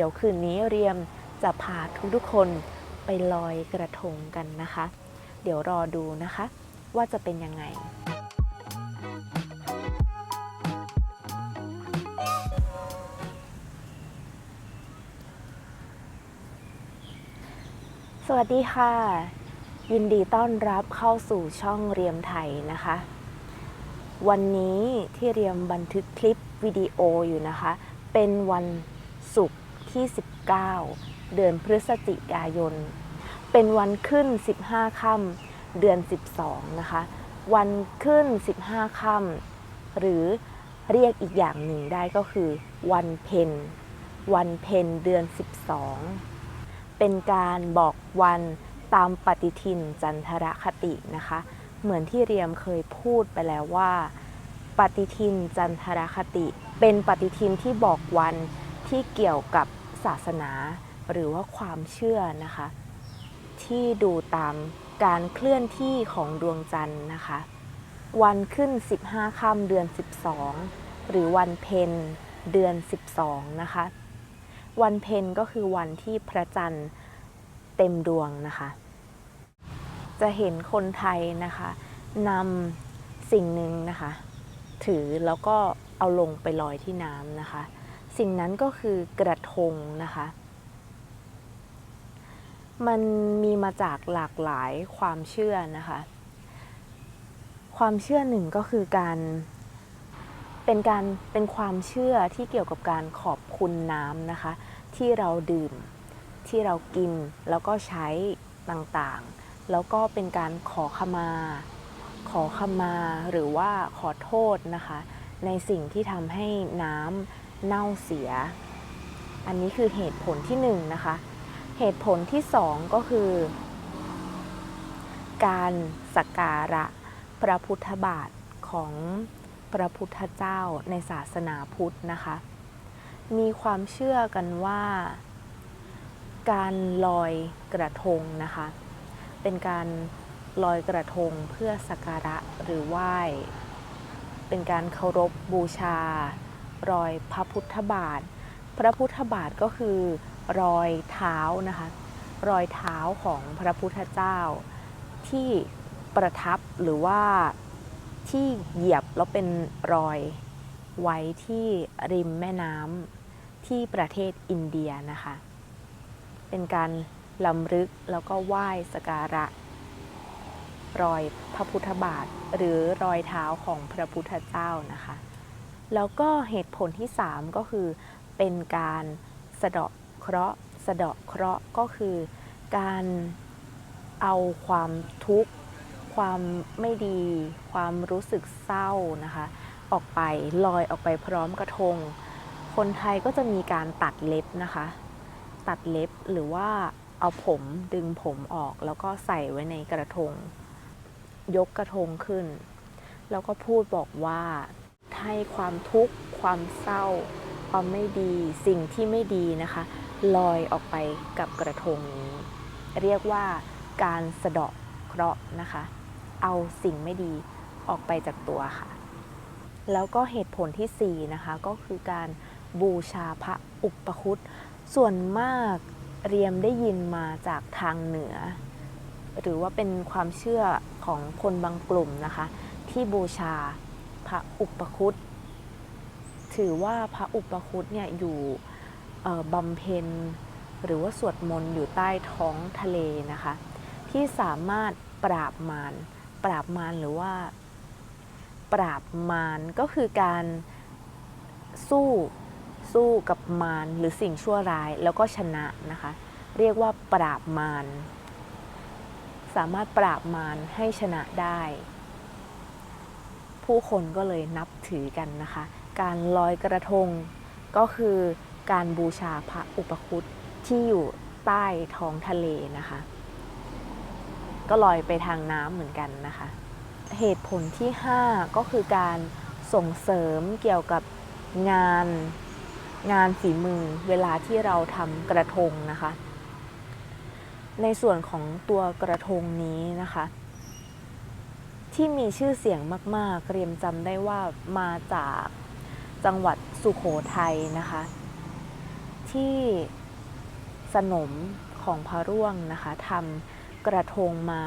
ดี๋ยวคืนนี้เรียมจะพาทุกๆคนไปลอยกระทงกันนะคะ เดี๋ยวรอดูนะคะ ว่าจะเป็นยังไง สวัสดีค่ะ ยินดีต้อนรับเข้าสู่ช่องเรียมไทยนะคะ วันนี้ที่เรียมบันทึกคลิปวิดีโออยู่นะคะ เป็นวันศุกร์ ที่ 19 เดือนพฤศจิกายน เป็นวันขึ้น 15 ค่ำเดือน 12 นะคะ วันขึ้น 15 ค่ำหรือเรียกอีกอย่างหนึ่งได้ก็คือ วันเพ็ญวันเพ็ญเดือน 12 เป็นการบอกวันตามปฏิทินจันทรคตินะคะ เหมือนที่เรียมเคยพูดไปแล้วว่า ปฏิทินจันทรคติ เป็นปฏิทินที่บอกวันที่เกี่ยวกับ ศาสนาหรือว่าความเชื่อนะคะ ที่ดูตามการเคลื่อนที่ของดวงจันทร์นะคะ วันขึ้น 15ค่ำเดือน 12 หรือวันเพ็ญเดือน 12 นะคะ วันเพ็ญก็คือวันที่พระจันทร์เต็มดวงนะคะ จะเห็นคนไทยนะคะนำสิ่งหนึ่งนะคะ ถือแล้วก็เอาลงไปลอยที่น้ำนะคะ สิ่งนั้นก็คือกระทงนะคะ มันมีมาจากหลากหลายความเชื่อนะคะ ความเชื่อหนึ่งก็คือการเป็นการเป็นความเชื่อที่เกี่ยวกับการขอบคุณน้ำนะคะ ที่เราดื่มที่เรากินแล้วก็ใช้ต่างๆ แล้วก็เป็นการขอขมา ขอขมาหรือว่าขอโทษนะคะ ในสิ่งที่ทำให้น้ำ เน่าเสีย อันนี้คือเหตุผลที่หนึ่งนะคะ เหตุผลที่สองก็คือ การสักการะพระพุทธบาทของพระพุทธเจ้าในศาสนาพุทธนะคะ มีความเชื่อกันว่า การลอยกระทงนะคะ เป็นการลอยกระทงเพื่อสักการะหรือไหว้ เป็นการเคารพบูชา รอยพระพุทธบาท พระพุทธบาทก็คือรอยเท้านะคะ รอยเท้าของพระพุทธเจ้า ที่ประทับหรือว่าที่เหยียบแล้วเป็นรอยไว้ที่ริมแม่น้ำที่ประเทศอินเดียนะคะ เป็นการลำลึกแล้วก็ไหว้สการะ รอยพระพุทธบาทหรือรอยเท้าของพระพุทธเจ้านะคะ แล้วก็เหตุผลที่ 3 ก็คือ เป็นการสะเดาะเคราะห์สะเดาะเคราะห์ก็คือ การเอาความทุกข์ ความไม่ดี ความรู้สึกเศร้านะคะ ออกไปลอยออกไปพร้อมกระทง คนไทยก็จะมีการตัดเล็บนะคะ ตัดเล็บหรือว่าเอาผมดึงผมออกแล้วก็ใส่ไว้ในกระทง ยกกระทงขึ้น แล้วก็พูดบอกว่า ให้ความทุกข์ ความเศร้า ความไม่ดี สิ่งที่ไม่ดีนะคะ ลอยออกไปกับกระทงนี้ เรียกว่าการสะเดาะเคราะห์นะคะ เอาสิ่งไม่ดีออกไปจากตัวค่ะ แล้วก็เหตุผลที่ 4 นะคะ ก็คือการบูชาพระอุปคุตส่วนมากเรียมได้ยินมาจากทางเหนือ หรือว่าเป็นความเชื่อของคนบางกลุ่มนะคะ ที่บูชา พระอุปคุตถือว่าพระอุปคุตเนี่ยอยู่บำเพ็ญหรือว่าสวดมนต์อยู่ใต้ท้องทะเลนะคะ ที่สามารถปราบมารปราบมารหรือว่า ปราบมารก็คือการสู้สู้กับมารหรือสิ่งชั่วร้ายแล้วก็ชนะนะคะ เรียกว่าปราบมารสามารถปราบมารให้ชนะได้ ผู้คนก็เลยนับถือกันนะคะ การลอยกระทงก็คือการบูชาพระอุปคุตที่อยู่ใต้ท้องทะเลนะคะ ก็ลอยไปทางน้ำเหมือนกันนะคะ เหตุผลที่ 5 ก็คือการส่งเสริมเกี่ยวกับงานงานฝีมือเวลาที่เราทำกระทงนะคะ ในส่วนของตัวกระทงนี้นะคะ ที่มีชื่อเสียงมากๆ เรียมจำได้ว่ามาจากจังหวัดสุโขทัยนะคะ ที่สนมของพระร่วงนะคะทำกระทงมา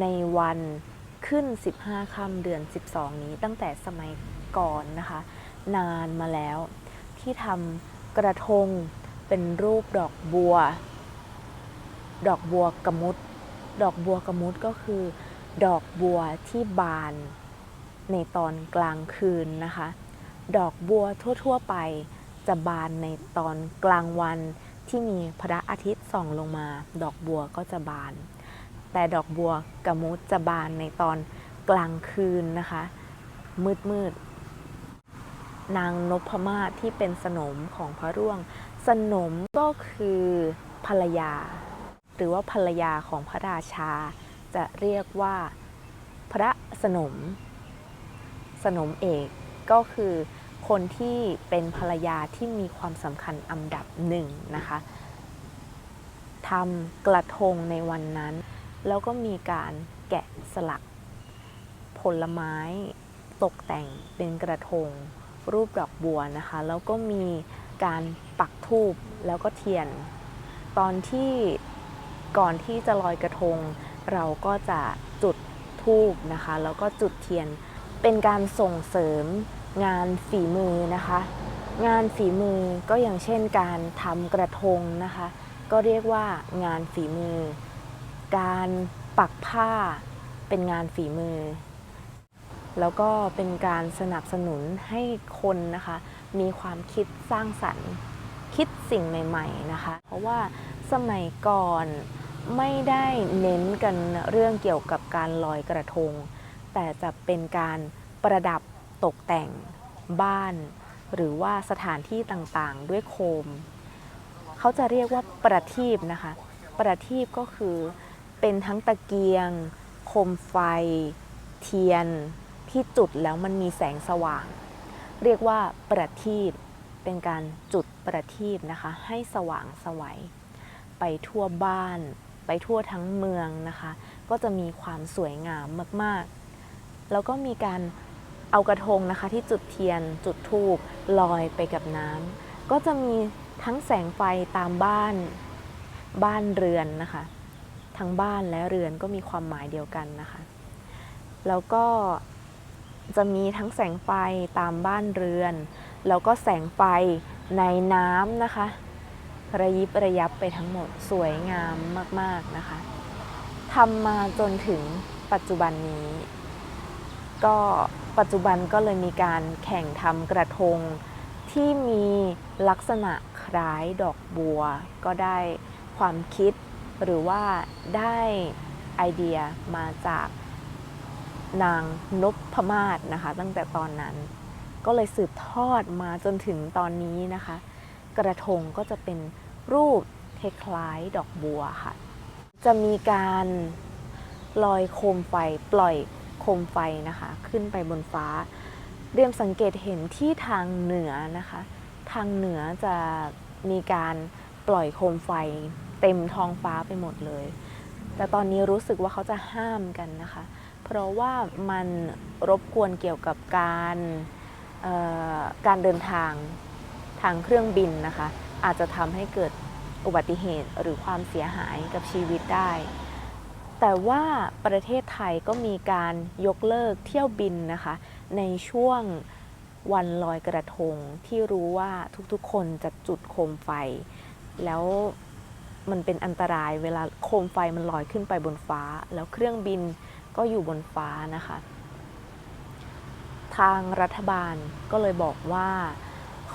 ในวันขึ้น 15ค่ำเดือน 12 นี้ตั้งแต่สมัยก่อนนะคะ นานมาแล้ว ที่ทำกระทงเป็นรูปดอกบัว ดอกบัวกระมุด ดอกบัวกระมุดก็คือ ดอกบัวที่บานในตอนกลางคืนนะคะ ดอกบัวทั่ว ๆ ไปจะบานในตอนกลางวันที่มีพระอาทิตย์ส่องลงมา ดอกบัวก็จะบาน แต่ดอกบัวกระมุดจะบานในตอนกลางคืนนะคะ มืดมืดๆนางนพมาศที่เป็นสนมของพระร่วง สนมก็คือภรรยา หรือว่าภรรยาของพระราชา จะเรียกว่าพระสนม สนมเอกก็คือคนที่เป็นภรรยาที่มีความสำคัญอันดับหนึ่งนะคะทำกระทงในวันนั้น แล้วก็มีการแกะสลัก ผลไม้ตกแต่งเป็นกระทง รูปดอกบัวนะคะ แล้วก็มีการปักธูปแล้วก็เทียน ตอนที่ก่อนที่จะลอยกระทง เราก็จะจุดธูปนะคะ แล้วก็จุดเทียนเป็นการส่งเสริมงานฝีมือนะคะ งานฝีมือก็อย่างเช่นการทำกระทงนะคะ ก็เรียกว่างานฝีมือ การปักผ้าเป็นงานฝีมือ แล้วก็เป็นการสนับสนุนให้คนนะคะ มีความคิดสร้างสรรค์ คิดสิ่งใหม่ ๆนะคะ เพราะว่าสมัยก่อน ไม่ได้เน้นกันเรื่องเกี่ยวกับการลอยกระทง แต่จะเป็นการประดับตกแต่งบ้าน หรือว่าสถานที่ต่างๆ ด้วยโคม เขาจะเรียกว่าประทีปนะคะ ประทีปก็คือเป็นทั้งตะเกียง โคมไฟ เทียนที่จุดแล้วมันมีแสงสว่าง เรียกว่าประทีปเป็นการจุดประทีปนะคะ ให้สว่างสวัยไปทั่วบ้าน ไปทั่วทั้งเมืองนะคะ ก็จะมีความสวยงามมากๆ แล้วก็มีการเอากระทงนะคะ ที่จุดเทียนจุดธูปลอยไปกับน้ำก็จะมีทั้งแสงไฟตามบ้านบ้านเรือนนะคะ ทั้งบ้านและเรือนก็มีความหมายเดียวกันนะคะ แล้วก็จะมีทั้งแสงไฟตามบ้านเรือน แล้วก็แสงไฟในน้ำนะคะ ระยิบระยับไปทั้งหมดสวยงามมาก ๆนะคะทำมาจนถึงปัจจุบันนี้ ก็ปัจจุบันก็เลยมีการแข่งทำกระทงที่มีลักษณะคล้ายดอกบัว ก็ได้ความคิดหรือว่าได้ไอเดียมาจากนางนพมาศนะคะ ตั้งแต่ตอนนั้น ก็เลยสืบทอดมาจนถึงตอนนี้นะคะ กระทงก็จะเป็น รูปคล้ายๆดอกบัวค่ะ จะมีการลอยโคมไฟปล่อยโคมไฟนะคะ ขึ้นไปบนฟ้า เรียมสังเกตเห็นที่ทางเหนือนะคะ ทางเหนือจะมีการปล่อยโคมไฟเต็มท้องฟ้าไปหมดเลย แต่ตอนนี้รู้สึกว่าเขาจะห้ามกันนะคะ เพราะว่ามันรบกวนเกี่ยวกับการการเดินทางทางเครื่องบินนะคะ อาจจะทำให้เกิด อุบัติเหตุหรือความเสียหายกับชีวิตได้ แต่ว่าประเทศไทยก็มีการยกเลิกเที่ยวบินนะคะ ในช่วงวันลอยกระทงที่รู้ว่าทุกๆ คนจะจุดโคมไฟ แล้วมันเป็นอันตรายเวลาโคมไฟมันลอยขึ้นไปบนฟ้า แล้วเครื่องบินก็อยู่บนฟ้านะคะ ทางรัฐบาลก็เลยบอกว่า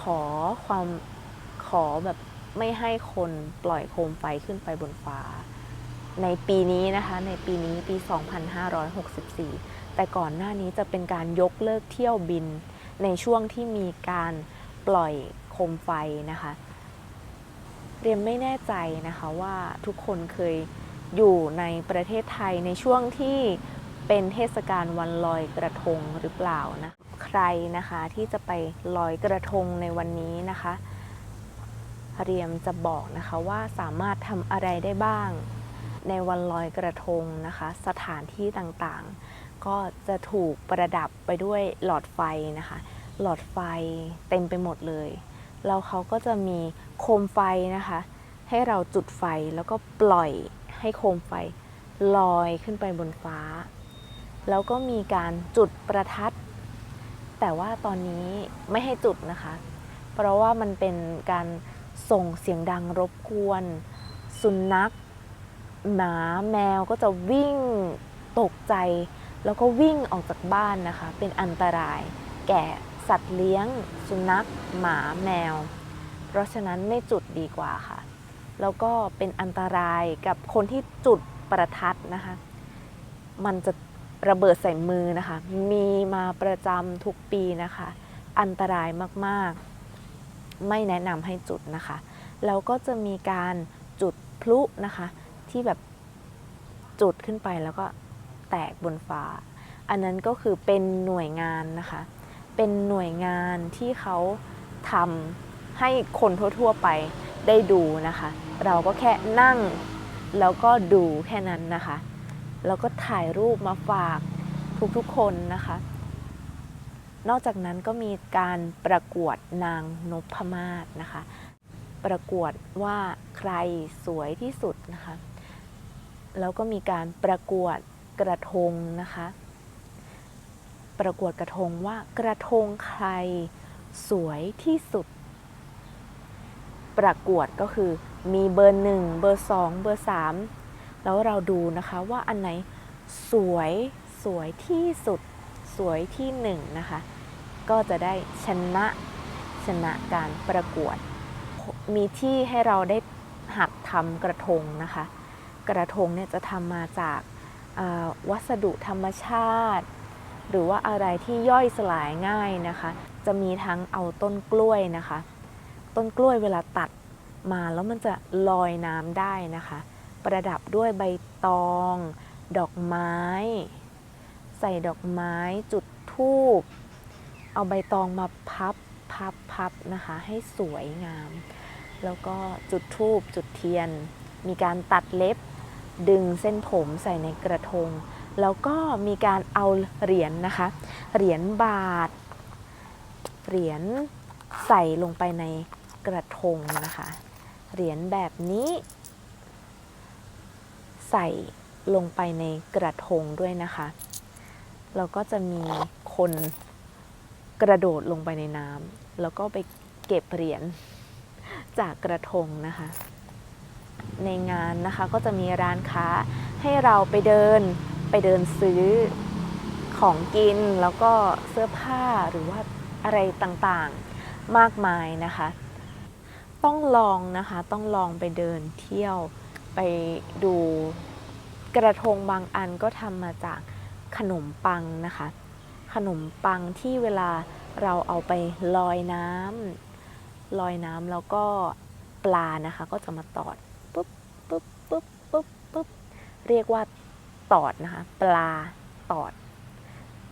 ขอความขอแบบ ไม่ให้คนปล่อยโคมไฟขึ้นไปบนฟ้า ในปีนี้นะคะในปีนี้ปี 2564 แต่ก่อนหน้านี้จะเป็นการยกเลิกเที่ยวบิน ในช่วงที่มีการปล่อยโคมไฟนะคะเรียนไม่แน่ใจนะคะว่าทุกคนเคยอยู่ในประเทศไทยในช่วงที่เป็นเทศกาลวันลอยกระทงหรือเปล่านะ ใครนะคะที่จะไปลอยกระทงในวันนี้นะคะ เรียมจะบอกนะคะว่าสามารถทำอะไรได้บ้าง ในวันลอยกระทงนะคะ สถานที่ต่างๆ ก็จะถูกประดับไปด้วยหลอดไฟนะคะ หลอดไฟเต็มไปหมดเลย แล้วเขาก็จะมีโคมไฟนะคะ ให้เราจุดไฟแล้วก็ปล่อยให้โคมไฟลอยขึ้นไปบนฟ้า แล้วก็มีการจุดประทัด แต่ว่าตอนนี้ไม่ให้จุดนะคะ เพราะว่ามันเป็นการ ส่งเสียงดังรบกวน สุนัข หมาแมวก็จะวิ่งตกใจ แล้วก็วิ่งออกจากบ้านนะคะ เป็นอันตราย แก่สัตว์เลี้ยง สุนัข หมาแมว เพราะฉะนั้นไม่จุดดีกว่าค่ะ แล้วก็เป็นอันตรายกับคนที่จุดประทัดนะคะ มันจะระเบิดใส่มือนะคะ มีมาประจำทุกปีนะคะ อันตรายมาก ๆ ไม่แนะนำให้จุดนะคะ แล้วก็จะมีการจุดพลุนะคะ ที่แบบจุดขึ้นไปแล้วก็แตกบนฟ้า อันนั้นก็คือเป็นหน่วยงานนะคะ เป็นหน่วยงานที่เขาทำให้คนทั่วๆไปได้ดูนะคะ เราก็แค่นั่งแล้วก็ดูแค่นั้นนะคะ แล้วก็ถ่ายรูปมาฝากทุกๆคนนะคะ นอกจากนั้นก็มีการประกวดนางนพมาศนะคะ ประกวดว่าใครสวยที่สุดนะคะ แล้วก็มีการประกวดกระทงนะคะ ประกวดกระทงว่ากระทงใครสวยที่สุด ประกวดก็คือมีเบอร์หนึ่งเบอร์สองเบอร์สามแล้วเราดูนะคะว่าอันไหนสวยสวยที่สุด สวยที่หนึ่งนะคะ ก็จะได้ชนะชนะการประกวด มีที่ให้เราได้หัดทำกระทงนะคะ กระทงเนี่ยจะทำมาจากาวัสดุธรรมชาติ หรือว่าอะไรที่ย่อยสลายง่ายนะคะ จะมีทั้งเอาต้นกล้วยนะคะ ต้นกล้วยเวลาตัดมาแล้วมันจะลอยน้ำได้นะคะ ประดับด้วยใบตอง ดอกไม้ ส่ดอกไม้จุดธูปเอาใบตองมาพับพับพับนะคะ ให้สวยงาม แล้วก็จุดธูปจุดเทียน มีการตัดเล็บ ดึงเส้นผมใส่ในกระทง แล้วก็มีการเอาเหรียญนะคะ เหรียญบาท เหรียญใส่ลงไปในกระทงนะคะ เหรียญแบบนี้ ใส่ลงไปในกระทงด้วยนะคะ แล้วก็จะมีคนกระโดดลงไปในน้ำแล้วก็ไปเก็บเหรียญจากกระทงนะคะ ในงานนะคะก็จะมีร้านค้าให้เราไปเดินไปเดินซื้อของกินแล้วก็เสื้อผ้าหรือว่าอะไรต่างๆมากมายนะคะ ต้องลองนะคะต้องลองไปเดินเที่ยวไปดูกระทงบางอันก็ทำมาจาก ขนมปังนะคะ ขนมปังที่เวลาเราเอาไปลอยน้ำลอยน้ำแล้วก็ปลานะคะ ก็จะมาตอดปุ๊บปุ๊บปุ๊บปุ๊บปุ๊บเรียกว่าตอดนะคะ ปลาตอด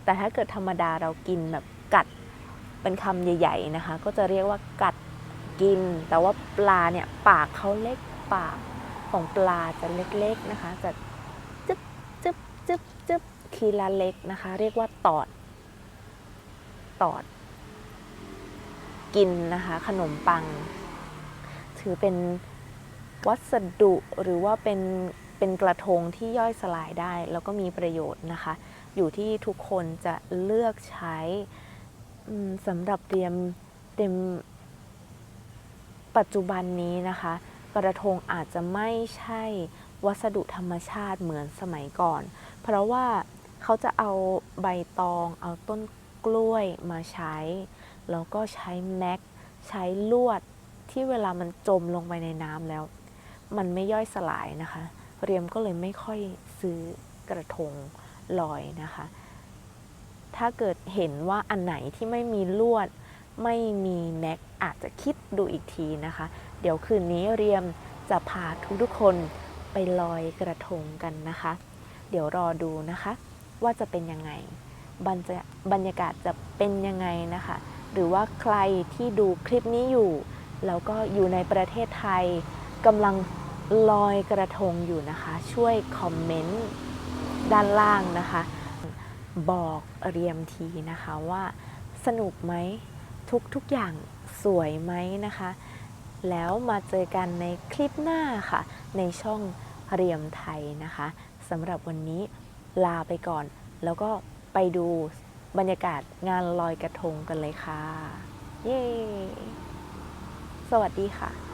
แต่ถ้าเกิดธรรมดาเรากินแบบกัดเป็นคำใหญ่ ๆนะคะ ก็จะเรียกว่ากัดกิน แต่ว่าปลาเนี่ยปากเขาเล็กปากของปลาจะเล็กๆนะคะ จะจึ๊บจึ๊บจึ๊บจึ๊บ ทีละเล็กนะคะ เรียกว่าตอด ตอด กินนะคะ ขนมปัง ถือเป็นวัสดุหรือว่าเป็นเป็นกระทงที่ย่อยสลายได้ แล้วก็มีประโยชน์นะคะ อยู่ที่ทุกคนจะเลือกใช้สำหรับเตรียมเตรียมปัจจุบันนี้นะคะ กระทงอาจจะไม่ใช่วัสดุธรรมชาติเหมือนสมัยก่อน เพราะว่า เขาจะเอาใบตอง เอาต้นกล้วยมาใช้ แล้วก็ใช้แม็ก ใช้ลวดที่เวลามันจมลงไปในน้ำแล้ว มันไม่ย่อยสลายนะคะ เรียมก็เลยไม่ค่อยซื้อกระทงลอยนะคะ ถ้าเกิดเห็นว่าอันไหนที่ไม่มีลวด ไม่มีแม็กอาจจะคิดดูอีกทีนะคะ เดี๋ยวคืนนี้เรียมจะพาทุกๆคนไปลอยกระทงกันนะคะ เดี๋ยวรอดูนะคะ ว่าจะเป็นยังไงบรรจะบรรยากาศจะเป็นยังไงนะคะ หรือว่าใครที่ดูคลิปนี้อยู่ แล้วก็อยู่ในประเทศไทยกำลังลอยกระทงอยู่นะคะ ช่วยคอมเมนต์ด้านล่างนะคะ บอกเรียมทีนะคะว่าสนุกไหมทุกทุกอย่างสวยไหมนะคะ แล้วมาเจอกันในคลิปหน้าค่ะ ในช่องเรียมไทยนะคะสำหรับวันนี้ ลาไปก่อน แล้วก็ไปดูบรรยากาศงานลอยกระทงกันเลยค่ะ เย้ สวัสดีค่ะ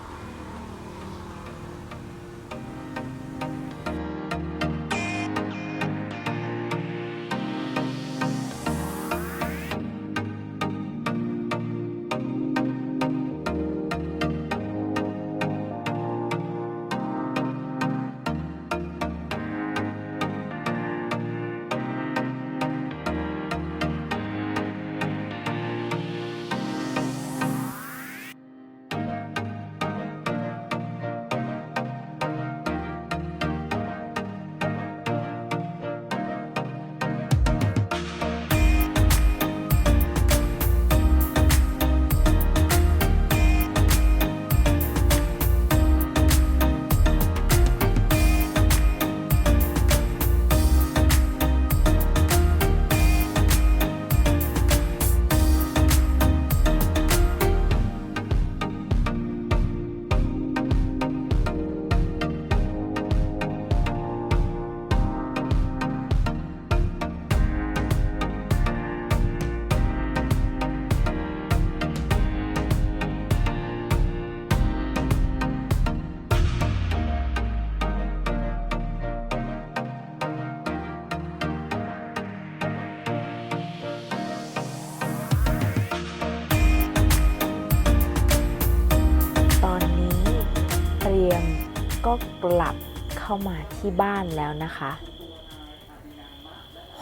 ก็กลับเข้ามาที่บ้านแล้วนะคะ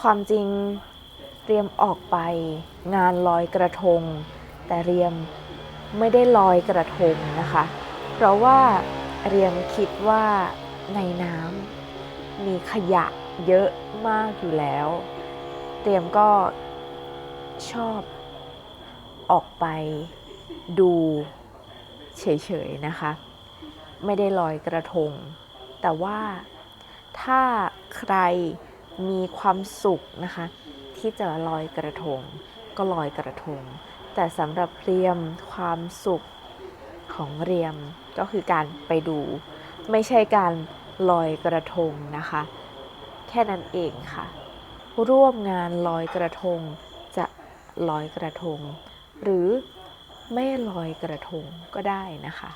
ความจริงเตรียมออกไปงานลอยกระทง แต่เรียมไม่ได้ลอยกระทงนะคะ เพราะว่าเรียมคิดว่าในน้ำมีขยะเยอะมากอยู่แล้ว เตรียมก็ชอบออกไปดูเฉยๆนะคะ ไม่ได้ลอยกระทง แต่ว่าถ้าใครมีความสุขนะคะ ที่จะลอยกระทง ก็ลอยกระทง แต่สำหรับเรียมความสุขของเรียมก็คือการไปดู ไม่ใช่การลอยกระทงนะคะ แค่นั้นเองค่ะ ร่วมงานลอยกระทงจะลอยกระทง หรือไม่ลอยกระทงก็ได้นะคะ